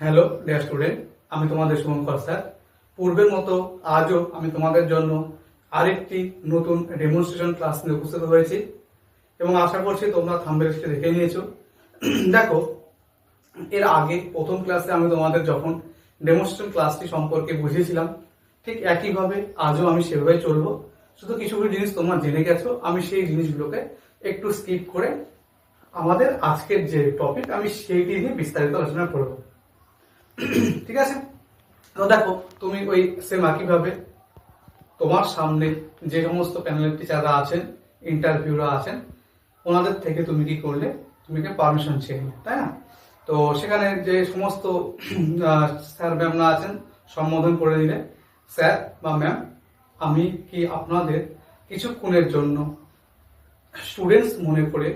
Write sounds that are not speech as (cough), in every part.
Hello dear student আমি তোমাদের Shubhankar sir. পূর্বের মতো আজও আমি তোমাদের জন্য আরেকটি নতুন ডেমনস্ট্রেশন ক্লাস নিয়ে উপস্থিত হয়েছি এবং আশা করছি তোমরা থাম্বেলসটি দেখে নিয়েছো। দেখো, এর আগে প্রথম ক্লাসে আমি তোমাদের যখন ডেমনস্ট্রেশন ক্লাসটি সম্পর্কে বুঝিয়েছিলাম, ঠিক একইভাবে আজও আমি সেভাবে চলবো। শুধু কিছু কিছু জিনিস তোমরা জেনে গেছো, আমি সেই জিনিসগুলোকে একটু স্কিপ করে আমাদের আজকের যে টপিক আমি সেইটি নিয়ে বিস্তারিত আলোচনা করব। ঠিক আছে? তো দেখো, তুমি ওই সেম একইভাবে তোমার সামনে যে সমস্ত প্যানেল টিচাররা আছেন ইন্টারভিউরা আছেন, ওনাদের থেকে তুমি কি করলে? তুমি পারমিশন চেয়ে তাই না? তো সেখানে যে সমস্ত স্যার ম্যামরা আছেন, সম্বোধন করে দিলে স্যার বা ম্যাম আমি কি আপনাদের কিছুক্ষণের জন্য স্টুডেন্টস মনে করে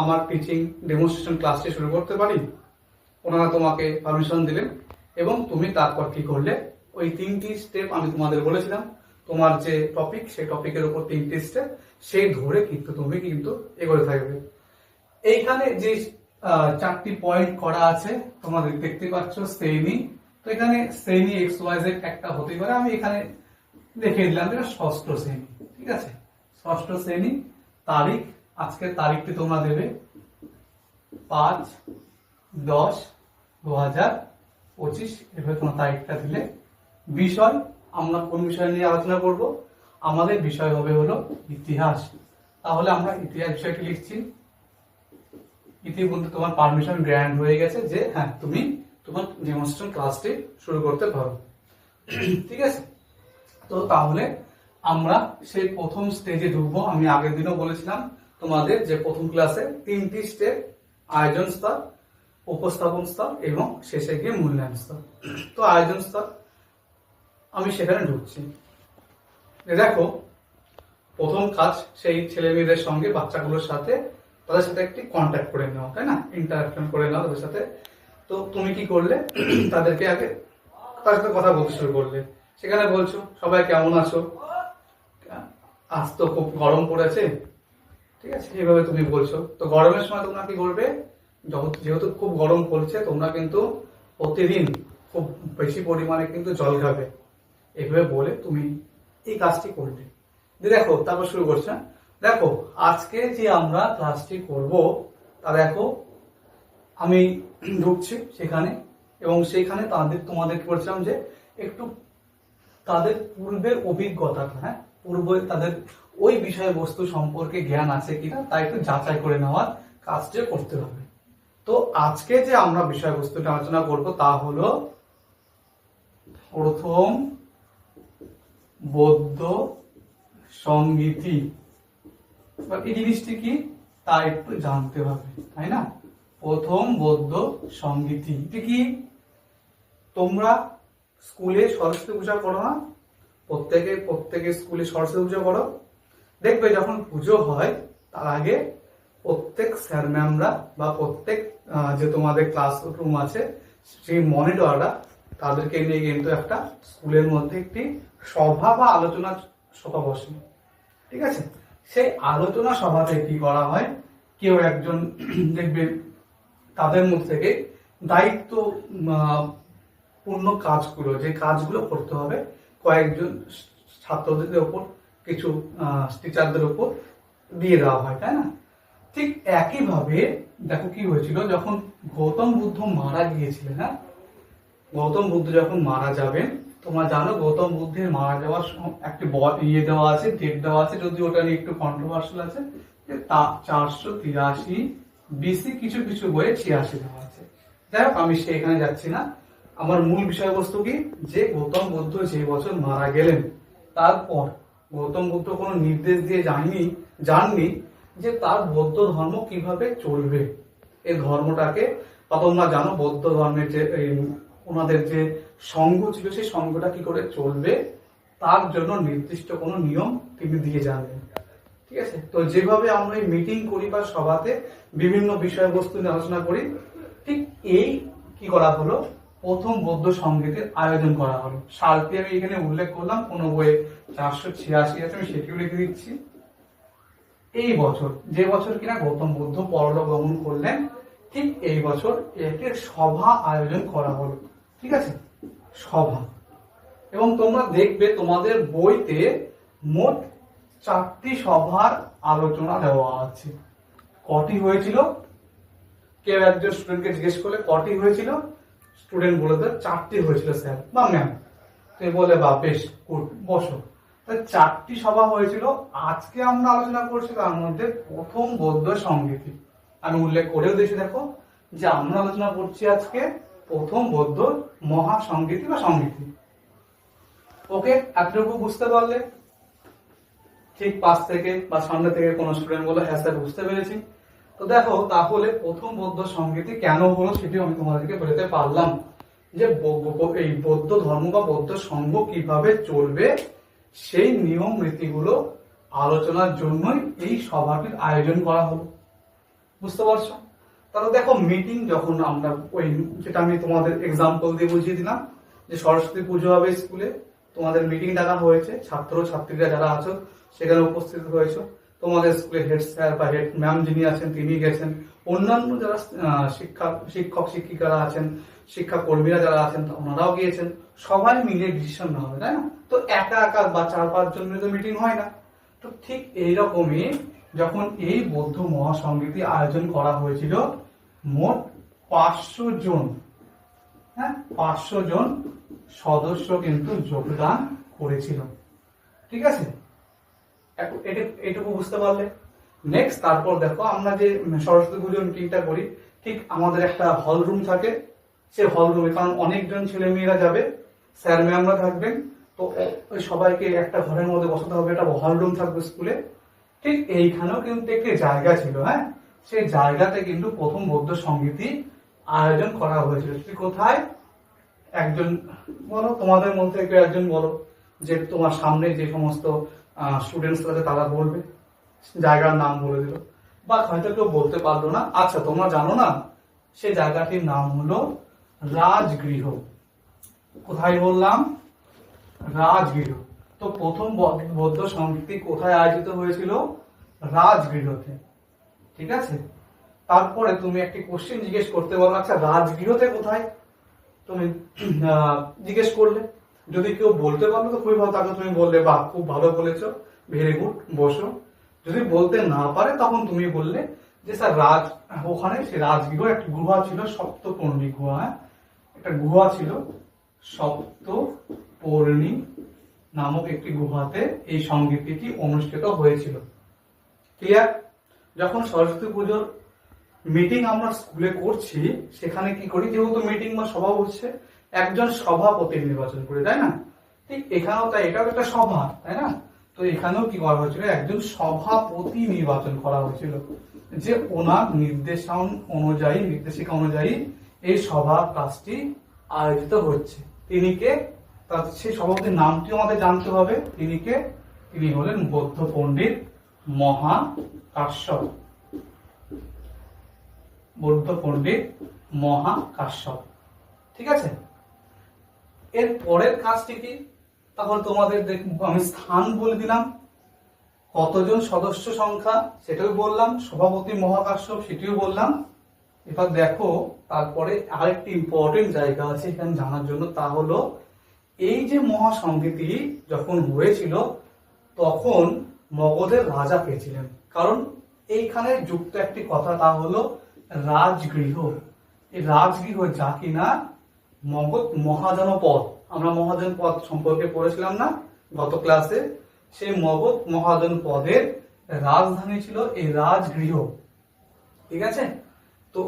আমার টিচিং ডেমনস্ট্রেশন ক্লাসটি শুরু করতে পারি? ওনারা তোমাকে পারমিশন দিলেন এবং তুমি তারপর কি করলে? ওই তিনটি স্টেপ আমি তোমাদের বলেছিলাম। তোমার যে টপিক সেই টপিকের উপর তিনটি স্টেপ সেই ধরে কিন্তু তুমি কিন্তু এগোতে থাকবে। এইখানে যে চারটি পয়েন্ট করা আছে, তোমাদের দেখতে পাচ্ছ শ্রেণি। তো এখানে শ্রেণি এক্স ওয়াই জেড একটা হতে পারে। আমি এখানে লিখে দিলাম এটা ষষ্ঠ শ্রেণি, ঠিক আছে? ষষ্ঠ শ্রেণি, তারিখ, আজকের তারিখটি তোমরা দেবে পাঁচ দশ দু হাজার পঁচিশ, এভাবে তোমার তারিখটা দিলে বিষয় আমরা কোন বিষয় নিয়ে আলোচনা করব? আমাদের বিষয় হবে হলো ইতিহাস। তাহলে আমরা ইতিহাস বিষয়টি লিখছি। ইতিমধ্যে তোমার পারমিশন গ্র্যান্ড হয়ে গেছে যে হ্যাঁ তুমি তোমার ডেমনস্ট্রেশন ক্লাসটি শুরু করতে পারো। ঠিক আছে? তো তাহলে আমরা সেই প্রথম স্টেজে ঢুকবো। আমি আগের দিনও বলেছিলাম তোমাদের যে প্রথম ক্লাসে তিনটি স্টেপ আয়োজন স্তর। উপস্থাপন স্তর এবং শেষে গিয়ে মূল্যায়ন স্তর। তো আয়োজন স্তর, আমি সেখানে ঢুকছি। দেখো, প্রথম কাজ সেই ছেলে মেয়েদের সঙ্গে বাচ্চাগুলোর সাথে, তাদের সাথে একটি কন্ট্যাক্ট করে নেওয়া তাই না? ইন্টারাকশন করে নেওয়া তাদের সাথে। তো তুমি কি করলে? তাদেরকে আগে তার সাথে কথা বলতে শুরু করলে। সেখানে বলছো, সবাই কেমন আছো? আজ তো খুব গরম পড়েছে। ঠিক আছে এইভাবে তুমি বলছো। তো গরমের সময় তোমরা কি করবে? যেহেতু খুব গরম পড়ছে, তোমরা কিন্তু প্রতিদিন খুব বেশি পরিমাণে কিন্তু জল খাবে। এভাবে বলে তুমি এই কাজটি করলে। দেখো, তারপর শুরু করছে? দেখো, আজকে যে আমরা ক্লাসটি করব, তা দেখো, আমি ঢুকছি সেখানে এবং সেখানে তাদের তোমাদেরকে বলছিলাম যে একটু তাদের পূর্বের অভিজ্ঞতাটা হ্যাঁ? পূর্বে তাদের ওই বিষয়বস্তু সম্পর্কে জ্ঞান আছে কিনা, তা একটু যাচাই করে নেওয়ার কাজটা করতে হবে। তো আজকে যে আমরা বিষয়বস্তুটা আলোচনা করব তা হলো প্রথম বৌদ্ধ এবার এই জিনিসটি কি? তা একটু জানতে হবে, তাই না? প্রথম বৌদ্ধ সঙ্গীতি এটি কি? তোমরা স্কুলে সরস্বতী পূজা করো না? প্রত্যেকে প্রত্যেকে স্কুলে সরস্বতী পূজা করো। দেখবে যখন পুজো হয়, তার আগে প্রত্যেক স্যার ম্যামরা বা প্রত্যেক যে তোমাদের ক্লাস রুম আছে, সেই মনিটররা তাদেরকে নিয়ে কিন্তু একটা স্কুলের মধ্যে একটি সভা বা আলোচনা সভা বসে। ঠিক আছে? সেই আলোচনা সভাতে কি করা হয়? কেউ একজন (clears throat) দেখবে তাদের মধ্যে থেকে দায়িত্ব পূর্ণ কাজগুলো, যে কাজগুলো করতে হবে, কয়েকজন ছাত্রদের ওপর কিছু টিচারদের ওপর দিয়ে দেওয়া হয়, তাই না? ঠিক একইভাবে দেখো কি হয়েছিল, যখন গৌতম বুদ্ধ মারা গিয়েছিলেন হ্যাঁ? গৌতম বুদ্ধ যখন মারা যাবেন, তোমরা জানো গৌতম বুদ্ধের মারা যাওয়ার একটি ইয়ে দেওয়া আছে ডেট দেওয়া আছে যদি ওটা নিয়ে একটু কন্ট্রোভার্সিয়াল আছে তা চারশো তিরাশি বিসি কিছু কিছু বইয়ে ছিয়াশি দেওয়া আছে। যাই হোক, আমি সেখানে যাচ্ছি না। আমার মূল বিষয়বস্তু কি? যে গৌতম বুদ্ধ যে বছর মারা গেলেন, তারপর গৌতম বুদ্ধ কোনো নির্দেশ দিয়ে যায়নি জাননি যে তার বৌদ্ধ ধর্ম কীভাবে চলবে? এই ধর্মটাকে, বা তোমরা জানো বৌদ্ধ ধর্মের যে ওনাদের যে সংঘ ছিল, সেই সংঘটা কি করে চলবে? তার জন্য নির্দিষ্ট কোনো নিয়ম তিনি দিয়ে যাবেন। ঠিক আছে? তো যেভাবে আমরা এই মিটিং করি বা সভাতে বিভিন্ন বিষয়বস্তু নিয়ে আলোচনা করি, ঠিক এই কি করা হলো? প্রথম বৌদ্ধ সঙ্গীতের আয়োজন করা হলো। সালটি আমি এখানে উল্লেখ করলাম, কোনো বইয়ে চারশো ছিয়াশি আছে, আমি সেটিও লিখে দিচ্ছি। এই বছর, যে বছর কিনা গৌতম বুদ্ধ পরলোক গমন করলেন, ঠিক এই বছর একটি সভা আয়োজন করা হলো। ঠিক আছে? সভা। এবং তোমরা দেখবে তোমাদের বইতে মোট চারটি সভার আলোচনা দেওয়া আছে। কটি হয়েছিল? কেউ একজন স্টুডেন্টকে জিজ্ঞেস করলে কটি হয়েছিল? স্টুডেন্ট বলে দেয় চারটি হয়েছিল স্যার বা ম্যাম তো বলে বা বেশ বসো। চারটি সভা হয়েছিল। আজকে আমরা আলোচনা করছি তার মধ্যে প্রথম বৌদ্ধ সঙ্গীতি আমি উল্লেখ করেও দিয়েছি দেখো যে আমরা আলোচনা করছি আজকে প্রথম বৌদ্ধ মহাসঙ্গীতি বা সঙ্গীতি ওকে? এতটুকু বুঝতে পারলে ঠিক পাশ থেকে বা সামনে থেকে কোনো স্টুডেন্ট বলে হ্যাঁ স্যার, বুঝতে পেরেছি। তো দেখো, তাহলে প্রথম বৌদ্ধ সঙ্গীতি কেন হলো সেটিও আমি তোমাদেরকে বলতে পারলাম যে এই বৌদ্ধ ধর্ম বা বৌদ্ধ সংঘ কীভাবে চলবে সেই নিয়ম নীতিগুলো আলোচনার জন্যই এই সভাটির আয়োজন করা হলো। বুঝতে পারছ? তাহলে দেখো মিটিং যখন আমরা ওই যেটা আমি তোমাদের এক্সাম্পল দিয়ে বুঝিয়ে দিলাম, যে সরস্বতী পুজো হবে স্কুলে, তোমাদের মিটিং ডাকা হয়েছে ছাত্র ছাত্রীরা যারা আছো, সেখানে উপস্থিত হয়েছে। তোমাদের স্কুলে হেড স্যার বা হেড ম্যাম যিনি আছেন, তিনি গেছেন। অন্যান্য যারা শিক্ষা, শিক্ষক, শিক্ষিকারা আছেন শিক্ষা কর্মীরা যারা আছেন, ওনারাও গিয়েছেন। সবাই মিলে ডিসিশন নেওয়া হবে, তাই না? তো একা একা বা চার পাঁচ জন মিলে তো মিটিং হয় না। তো ঠিক এইরকমই যখন এই বৌদ্ধ মহাসংগীতি আয়োজন করা হয়েছিল, মোট পাঁচশো জন হ্যাঁ পাঁচশো জন সদস্য কিন্তু যোগদান করেছিল। ঠিক আছে? এটা- এটুকু বুঝতে পারলে। নেক্সট তারপর দেখো আমরা যে সরস্বতী পুজো মিটিংটা করি, ঠিক আমাদের একটা হল রুম থাকে। সে হল রুমে কারণ অনেকজন ছেলে মেয়েরা যাবে স্যার ম্যামরা থাকবেন। তো ওই সবাইকে একটা ঘরের মধ্যে বসাতে হবে, একটা হল রুম থাকবে স্কুলে ঠিক এইখানেও কিন্তু একটি জায়গা ছিল হ্যাঁ? সেই জায়গাতে কিন্তু প্রথম বৌদ্ধ সঙ্গীতি আয়োজন করা হয়েছিল। সেটি কোথায়? একজন, বলো, তোমাদের মধ্যে কেউ একজন বলো, যে তোমার সামনে যে সমস্ত স্টুডেন্টস আছে তারা বলবে, জায়গার নাম বলে দিল। বা হয়তো কেউ বলতে পারল না। আচ্ছা তোমরা জানো না, সেই জায়গাটির নাম হলো রাজগৃহ। কোথায় বললাম? রাজগৃহ। তো প্রথম বৌদ্ধ সংস্কৃতি কোথায় আয়োজিত হয়েছিল? রাজগৃহতে। ঠিক আছে? তারপরে তুমি একটি কোশ্চেন জিজ্ঞেস করতে পারো আচ্ছা রাজগৃহতে কোথায়? তুমি জিজ্ঞেস করলে। যদি কেউ বলতে পারল তো খুবই ভালো তাকে তুমি বললে, বাহ, খুব ভালো বলেছ। ভেরি গুড, বসো। যদি বলতে না পারে, তখন তুমি বললে যে, স্যার, রাজ, ওখানে সে রাজগৃহ একটা গুহা ছিল সপ্তপর্ণী গুহা। হ্যাঁ একটা গুহা ছিল সপ্তপর্ণী নামক একটি গুহাতে এই সঙ্গীতটি অনুষ্ঠিত হয়েছিল। ক্লিয়ার? যখন সরস্বতী পুজোর মিটিং আমরা স্কুলে করছি, সেখানে কি করি? যেহেতু মিটিং বা সভা হচ্ছে, একজন সভাপতি নির্বাচন করি, তাই না? ঠিক এখানেও তাই, এটাও একটা সভা, তাই না? তো এখানেও কি করা হয়েছিল? একজন সভাপতি নির্বাচন করা হয়েছিল, যে ওনার নির্দেশন অনুযায়ী, নির্দেশিকা অনুযায়ী এই সভা কাজটি আয়োজিত হচ্ছে। তিনি কে? তার সেই সভাপতির নামটিও আমাদের জানতে হবে। তিনি কে? তিনি হলেন বৌদ্ধ পণ্ডিত মহা কাশ্যপ। বৌদ্ধ পণ্ডিত মহা কাশ্যপ। ঠিক আছে? এর পরের কাজটি কি? তখন তোমাদের আমি স্থান বলে দিলাম। কতজন সদস্য সংখ্যা সেটাও বললাম। সভাপতি মহাকাশ্যপ, সেটিও বললাম। এবার দেখো, তারপরে আরেকটি ইম্পর্টেন্ট জায়গা আছে এখানে জানার জন্য। তা হলো এই যে মহাসংগীতি যখন হয়েছিল তখন মগধের রাজা পেয়েছিলেন। কারণ এইখানে যুক্ত একটি কথা, তা হলো রাজগৃহ। এই রাজগৃহ যা কিনা মগধ মহাজনপদ, আমরা মহাজন পদ সম্পর্কে পড়েছিলাম না গত ক্লাসে, সেই মগধ মহাজন পদের রাজধানী ছিল এই রাজগৃহ। ঠিক আছে? তো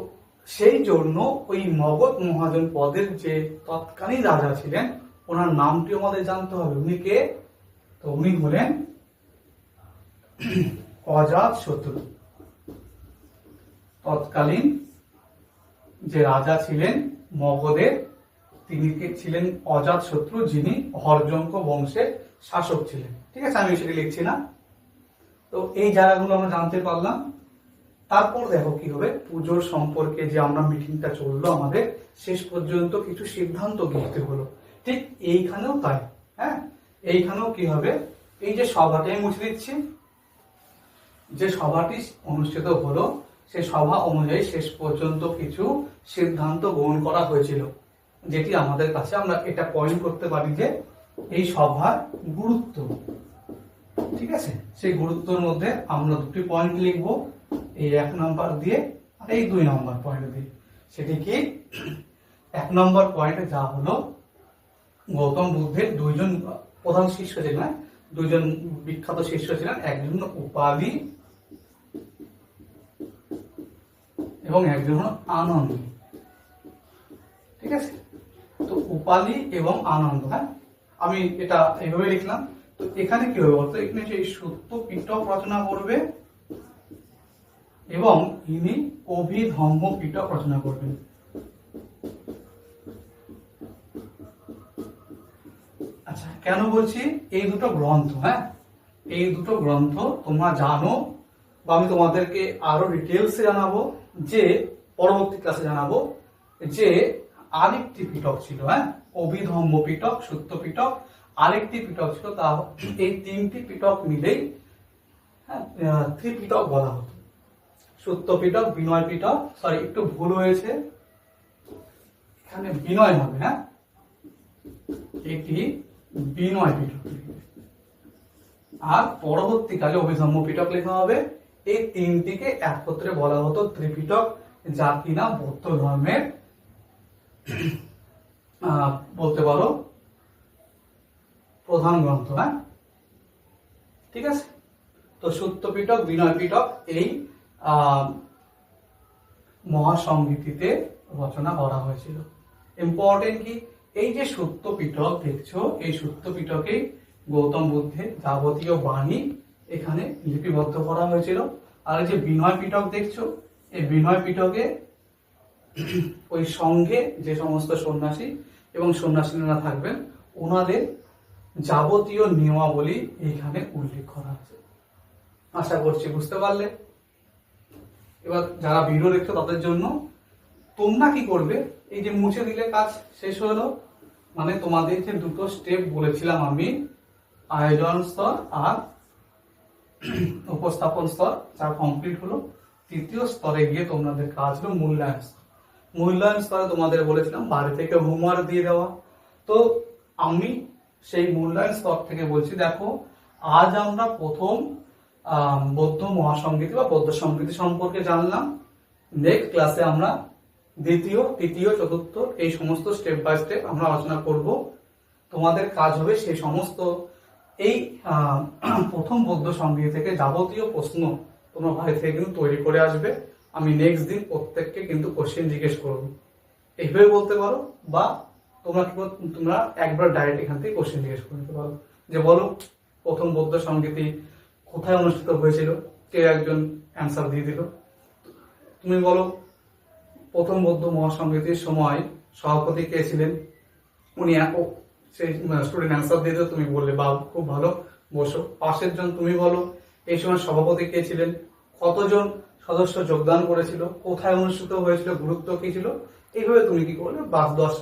সেই জন্য ওই মগধ মহাজন পদের যে তৎকালীন রাজা ছিলেন ওনার নামটি আমাদের জানতে হবে। উনি কে? তো উনি হলেন অজাত শত্রু। তৎকালীন যে রাজা ছিলেন মগধের তিনি ছিলেন অজাত শত্রু যিনি হরজঙ্ক বংশের শাসক ছিলেন। ঠিক আছে, আমি সেটি লিখছি না। তো এই জায়গাগুলো আমরা জানতে পারলাম। তারপর দেখো কি হবে। পুজোর সম্পর্কে যে আমরা মিটিংটা চলল আমাদের, শেষ পর্যন্ত কিছু সিদ্ধান্ত গৃহীত হলো। ঠিক এইখানেও তাই হ্যাঁ? এইখানেও কি হবে? এই যে সভাটি আমি মুছে দিচ্ছি। যে সভাটি অনুষ্ঠিত হলো, সে সভা অনুযায়ী শেষ পর্যন্ত কিছু সিদ্ধান্ত গ্রহণ করা হয়েছিল, যেটি আমাদের কাছে আমরা এটা পয়েন্ট করতে পারি যে এই সভার গুরুত্ব। ঠিক আছে? সেই গুরুত্বের মধ্যে আমরা দুটি পয়েন্ট লিখব, এই এক নম্বর দিয়ে আর এই দুই নম্বর পয়েন্ট দিয়ে। সেটি কি? এক নম্বর পয়েন্টে যা হলো গৌতম বুদ্ধের দুইজন প্রধান শিষ্য ছিলেন, দুইজন বিখ্যাত শিষ্য ছিলেন, একজন উপালি এবং একজন হলো আনন্দ। ঠিক আছে? তো উপালি এবং আনন্দ হ্যাঁ? আমি এটা এইভাবে লিখলাম। তো এখানে কি হবে বলতো? এখানে যে সত্য পিটক রচনা করবে এবং ইনি অভিধম্ম পিটক রচনা করবেন আচ্ছা কেন বলছি? এই দুটো গ্রন্থ হ্যাঁ? এই দুটো গ্রন্থ তোমরা জানো, বা আমি তোমাদেরকে আরও ডিটেলসে জানাব, যে পরবর্তী ক্লাসে জানাব, যে আরেকটি পিটক ছিল হ্যাঁ? অভিধম্ম পিটক সত্য পিটক আরেকটি পিটক ছিল, তা এই তিনটি পিটক মিলেই হ্যাঁ ত্রিপিটক বলা হতো। সত্য পিটক বিনয় পিটক সরি একটু ভুল হয়েছে। এখানে বিনয় হবে হ্যাঁ? এটি বিনয় পিটক। আর পরবর্তীকালে অভিধম্ম পিটক লেখা হবে, এই তিনটিকে একত্রে বলা হতো ত্রিপিটক, যা কিনা বৌদ্ধ ধর্মের বলতে পারো, প্রধান গ্রন্থ হ্যাঁ? ঠিক আছে? তো সত্য পিটক বিনয় পিটক এই মহাসংগীতিতে রচনা করা হয়েছিল। ইম্পর্টেন্ট কি? এই যে সত্য পিটক দেখছ, এই সত্য পিটকে গৌতম বুদ্ধের যাবতীয় বাণী এখানে লিপিবদ্ধ করা হয়েছিল। আর এই যে বিনয় পিটক দেখছ, এই বিনয় পিটকে ওই সঙ্গে যে সমস্ত সন্ন্যাসী এবং সন্ন্যাসীরা থাকবেন, ওনাদের যাবতীয় নিয়মাবলী এইখানে উল্লেখ করা আছে। আশা করছি বুঝতে পারলে। এবার যারা ভিডিও দেখছ তাদের জন্য তোমরা কি করবে? এই যে মুছে দিলে কাজ শেষ হলো মানে তোমাদের যে দুটো স্টেপ বলেছিলাম আমি, আয়োজন স্তর আর উপস্থাপন স্তর, যা কমপ্লিট হলো। তৃতীয় স্তরে গিয়ে তোমাদের কাজ হলো মূল্যায়ন মূল্যায়ন স্তরে তোমাদের বলেছিলাম, বাড়ি থেকে হোমওয়ার্ক দিয়ে দেওয়া। তো আমি সেই মূল্যায়ন স্তর থেকে বলছি, দেখো, আজ আমরা প্রথম বৌদ্ধ মহাসংগীতি বা বৌদ্ধ সংগীতি সম্পর্কে জানলাম। নেক্সট ক্লাসে আমরা দ্বিতীয় তৃতীয় চতুর্থ এই সমস্ত স্টেপ বাই স্টেপ আমরা আলোচনা করব। তোমাদের কাজ হবে সেই সমস্ত এই প্রথম বৌদ্ধ সংগীত থেকে যাবতীয় প্রশ্ন তোমরা বাড়ি থেকে কিন্তু তৈরি করে আসবে। আমি নেক্সট দিন প্রত্যেককে কিন্তু কোশ্চেন জিজ্ঞেস করব। এইভাবে বলতে পারো বা তোমরা কি করো, তোমরা একবার ডাইরেক্ট এখান থেকে কোশ্চেন জিজ্ঞেস করতে পারো। যে বলো প্রথম বৌদ্ধ সংগীতি কোথায় অনুষ্ঠিত হয়েছিল? কে একজন অ্যান্সার দিয়ে দিল? তুমি বলো প্রথম বৌদ্ধ মহাসংগীতির সময় সভাপতি কে ছিলেন? উনি সেই স্টুডেন্ট অ্যান্সার দিয়ে তুমি বললে বা খুব ভালো, বসো। পাশের জন তুমি বলো। এই সময় সভাপতি কে ছিলেন? কতজন সদস্য যোগদান করেছিল? কোথায় অনুষ্ঠিত হয়েছিল? গুরুত্ব কি ছিল? এইভাবে তুমি কি করলে? বা দশ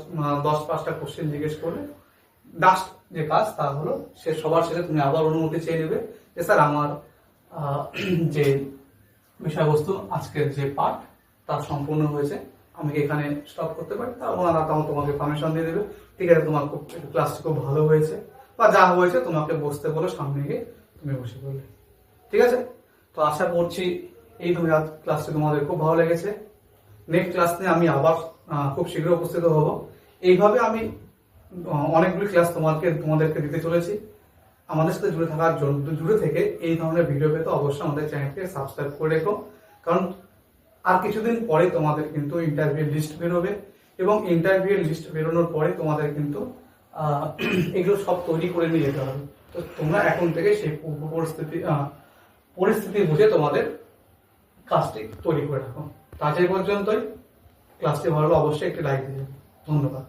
দশ পাঁচটা কোশ্চেন জিজ্ঞেস করলে। লাস্ট যে কাজ, তা হলো, সে সবার শেষে তুমি আবার অনুমতি চেয়ে নেবে যে, স্যার, আমার (clears throat) যে বিষয়বস্তু, আজকের যে পাঠ তা সম্পূর্ণ হয়েছে। আমি এখানে স্টপ করতে পারি। তা ওনারা তখন তোমাকে পারমিশন দিয়ে দেবে। ঠিক আছে, তোমার খুব ক্লাসটি খুব ভালো হয়েছে। বা যা হয়েছে তোমাকে বসতে বলো, সামনে গিয়ে তুমি বসে পড়লে। ঠিক আছে? তো আশা করছি এই তুমি ক্লাসটি তোমাদের খুব ভালো লেগেছে। নেক্সট ক্লাস নিয়ে আমি আবার খুব শীঘ্র উপস্থিত হব। এইভাবে আমি অনেকগুলি ক্লাস তোমাকে, তোমাদেরকে দিতে চলেছি। আমাদের সাথে জুড়ে থাকার জন্য জুড়ে থেকে এই ধরনের ভিডিও পেতে অবশ্যই আমাদের চ্যানেলকে সাবস্ক্রাইব করে রেখো। কারণ আর কিছুদিন পরে তোমাদের কিন্তু ইন্টারভিউ লিস্ট বেরোবে এবং ইন্টারভিউ লিস্ট বেরোনোর পরে তোমাদের কিন্তু (clears throat) এগুলো সব তৈরি করে নিয়ে যেতে হবে। তো তোমরা এখন থেকে সেই পূর্ব পরিস্থিতি পরিস্থিতি বুঝে তোমাদের কাজটি তৈরি করে রাখো। আজ পর্যন্তই ক্লাসটি ভালো অবশ্যই একটি লাইক দিয়ে। ধন্যবাদ।